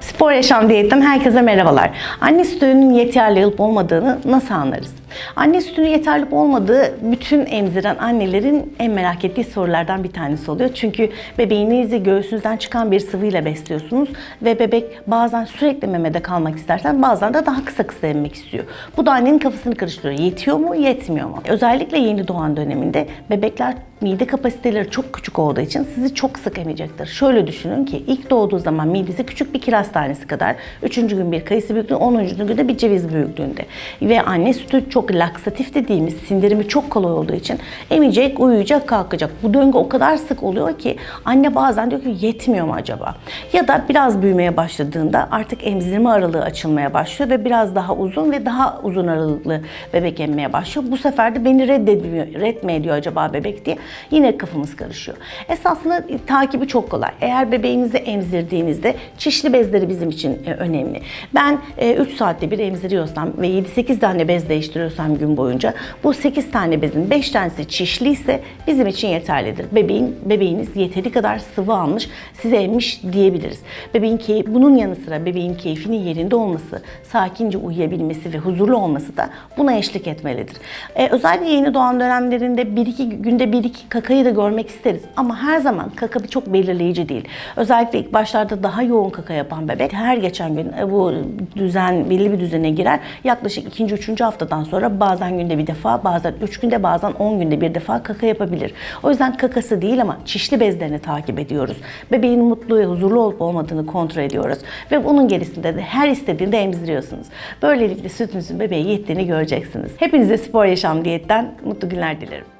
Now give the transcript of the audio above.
Spor Yaşam Diyet'ten herkese merhabalar. Anne sütünün yeterli olup olmadığını nasıl anlarız? Anne sütünün yeterli olmadığı bütün emziren annelerin en merak ettiği sorulardan bir tanesi oluyor. Çünkü bebeğinizi göğsünüzden çıkan bir sıvıyla besliyorsunuz ve bebek bazen sürekli memede kalmak istersen bazen de daha kısa kısa emmek istiyor. Bu da annenin kafasını karıştırıyor. Yetiyor mu, yetmiyor mu? Özellikle yeni doğan döneminde bebekler mide kapasiteleri çok küçük olduğu için sizi çok sık emecektir. Şöyle düşünün ki ilk doğduğu zaman midesi küçük bir kiraz tanesi kadar, üçüncü gün bir kayısı büyüklüğünde, onuncu günde bir ceviz büyüklüğünde. Ve anne sütü çok laksatif dediğimiz sindirimi çok kolay olduğu için emecek, uyuyacak, kalkacak. Bu döngü o kadar sık oluyor ki anne bazen diyor ki yetmiyor mu acaba? Ya da biraz büyümeye başladığında artık emzirme aralığı açılmaya başlıyor ve biraz daha uzun ve daha uzun aralıklı bebek emmeye başlıyor. Bu sefer de beni reddediyor, red mi ediyor acaba bebek diye yine kafamız karışıyor. Esasında takibi çok kolay. Eğer bebeğinizi emzirdiğinizde çişli bezleri bizim için e, önemli. Ben 3 saatte bir emziriyorsam ve 7-8 tane bez değiştiriyorsam gün boyunca bu 8 tane bezin 5 tanesi çişliyse bizim için yeterlidir. Bebeğin bebeğiniz yeteri kadar sıvı almış, size emmiş diyebiliriz. Bebeğin key- bunun yanı sıra bebeğin keyfinin yerinde olması, sakince uyuyabilmesi ve huzurlu olması da buna eşlik etmelidir. Ee, özellikle yeni doğan dönemlerinde bir iki günde bir iki kakayı da görmek isteriz. Ama her zaman kaka çok belirleyici değil. Özellikle ilk başlarda daha yoğun kaka yapan bebek her geçen gün e, bu düzen belli bir düzene girer. Yaklaşık ikinci, üçüncü haftadan sonra bazen günde bir defa, bazen üç günde, bazen on günde bir defa kaka yapabilir. O yüzden kakası değil ama çişli bezlerini takip ediyoruz. Bebeğin mutlu ve huzurlu olup olmadığını kontrol ediyoruz. Ve bunun gerisinde de her istediğinde emziriyorsunuz. Böylelikle sütünüzün bebeğe yettiğini göreceksiniz. Hepinize spor yaşam diyetten mutlu günler dilerim.